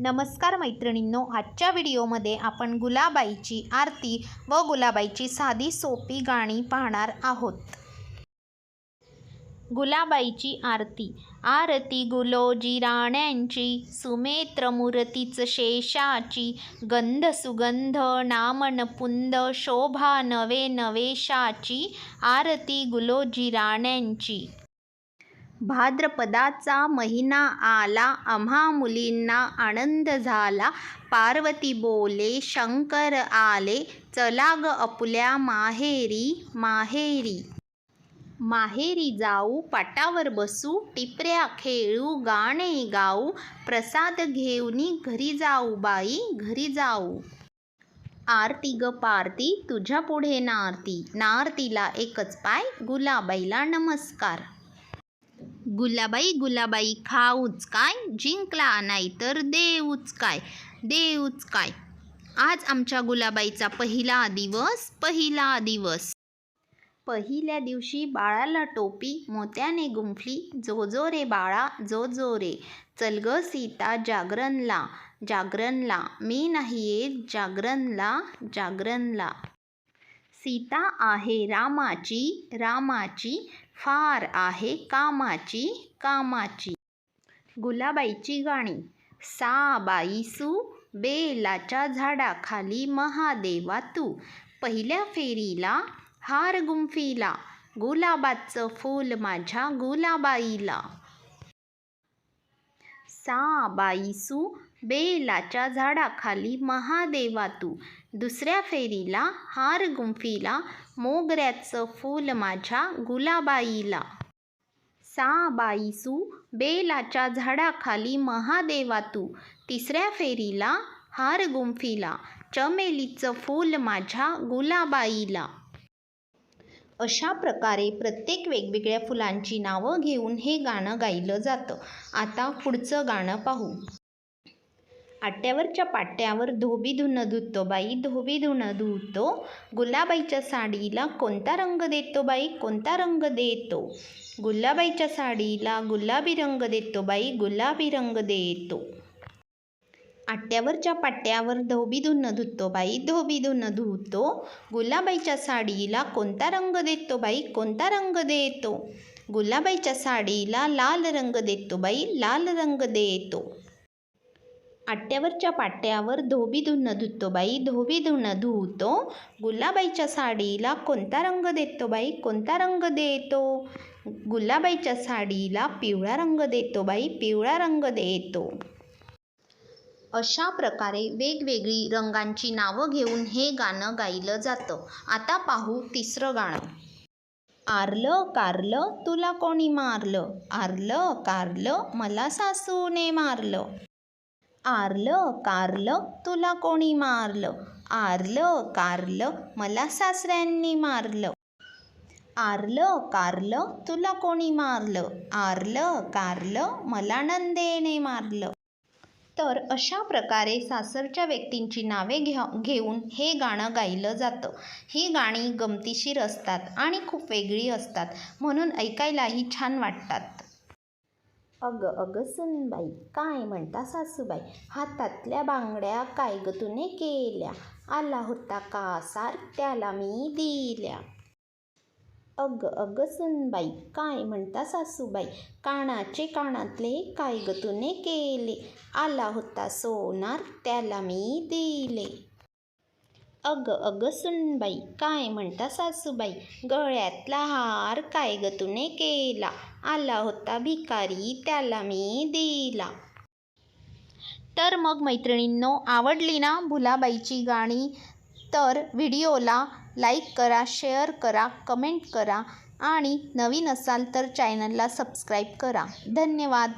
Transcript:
नमस्कार मैत्रिणींनो आजच्या व्हिडिओमध्ये आपण गुलाबाईची आरती व गुलाबाईची साधी सोपी गाणी पाहणार आहोत. गुलाबाईची आरती आरती गुलोजी राण्यांची सुमेत्र मूर्तीच शेषाची गंध सुगंध नामन पुंद शोभा नवे नवेशाची आरती गुलोजी राण्यांची. भाद्रपदाचा महिना आला आम्हा मुलींना आनंद झाला. पार्वती बोले शंकर आले चला ग अपुल्या माहेरी माहेरी. माहेरी जाऊ पाटावर बसू टिपऱ्या खेळू गाणे गाऊ प्रसाद घेऊनी घरी जाऊ बाई घरी जाऊ. आरती ग पारती तुझ्या पुढे नारती. नारतीला एकच पाय गुलाबाईला नमस्कार. गुलाबाई गुलाबाई खाऊच काय? जिंकला नाही तर देऊच काय? देऊच काय? आज आमच्या गुलाबाईचा पहिला दिवस पहिला दिवस. पहिल्या दिवशी बाळाला टोपी मोत्याने गुंफली जो जो रे बाळा जो जो रे चल ग सीता जागरणला जागरणला मी नाही येत जागरणला जागरणला. सीता आहे रामाची रामाची फार आहे कामाची कामाची. गुलाबाईची गाणी साबाईसू बेलाच्या झाडाखाली महादेवा तू. पहिल्या फेरीला हार गुंफीला गुलाबाचं फूल माझ्या गुलाबाईला. साबाईसू बेलाच्या झाडाखाली महादेवा तू दुसऱ्या फेरीला हार गुंफीला मोगऱ्याचं फूल माझ्या गुलाबाईला. साबाईसू बेलाच्या झाडाखाली महादेवा तू तिसऱ्या फेरीला हार गुंफीला चमेलीचं फूल माझ्या गुलाबाईला. अशा प्रकारे प्रत्येक वेगवेगळ्या फुलांची नावं घेऊन हे गाणं गायलं जातं. आता पुढचं गाणं पाहू. आट्यावरच्या पाट्यावर धोबी धुणं धुतो बाई धोबी धुणं धुतो. गुलाबाईच्या साडीला कोणता रंग देतो बाई? कोणता रंग देतो? गुलाबाईच्या साडीला गुलाबी रंग देतो बाई गुलाबी रंग देतो. आट्यावरच्या पाट्यावर धोबी धुणं धुतो बाई धोबी धुणं धुतो. गुलाबाईच्या साडीला कोणता रंग देतो बाई? कोणता रंग देतो? गुलाबाईच्या साडीला लाल रंग देतो बाई लाल रंग देतो. आट्यावरच्या पाट्यावर धोबी धुणं धुतो बाई धोबी धुणं धुतो. गुलाबाईच्या साडीला कोणता रंग देतो बाई? कोणता रंग देतो? गुलाबाईच्या साडीला पिवळा रंग देतो बाई पिवळा रंग देतो. अशा प्रकारे वेगवेगळी रंगांची नावं घेऊन हे गाणं गायलं जातं. आता पाहू तिसरं गाणं. आरलं कारलं तुला कोणी मारलं? आरलं कारलं मला सासूने मारलं. आरलं कारलं तुला कोणी मारलं? आरलं कारलं मला सासऱ्यांनी मारलं. आरलं कारलं तुला कोणी मारलं? आरलं कारलं मला नंदेने मारलं. तर अशा प्रकारे सासरच्या व्यक्तींची नावे घ्या घेऊन हे गाणं गायलं जातं. ही गाणी गमतीशीर असतात आणि खूप वेगळी असतात. म्हणून ऐकायलाही छान वाटतात. अगं अगं सुनबाई काय म्हणता सासूबाई? हातातल्या बांगड्या काय ग तुने केल्या. आला होता कासार त्याला मी दिल्या. अग अगं सुनबाई काय म्हणता सासूबाई? कानाचे कानातले काय ग तुने केले. आला होता सोनार त्याला मी दिले. अगं अगं सुनबाई काय म्हणता सासूबाई? गळ्यातला हार काय ग तुने केला? आला होता भिकारी त्याला मी दिला. तर मग मैत्रिणींनो आवडली ना भुलाबाईची गाणी? तर व्हिडिओला लाईक करा शेअर करा कमेंट करा आणि नवीन असाल तर चॅनलला सबस्क्राईब करा. धन्यवाद.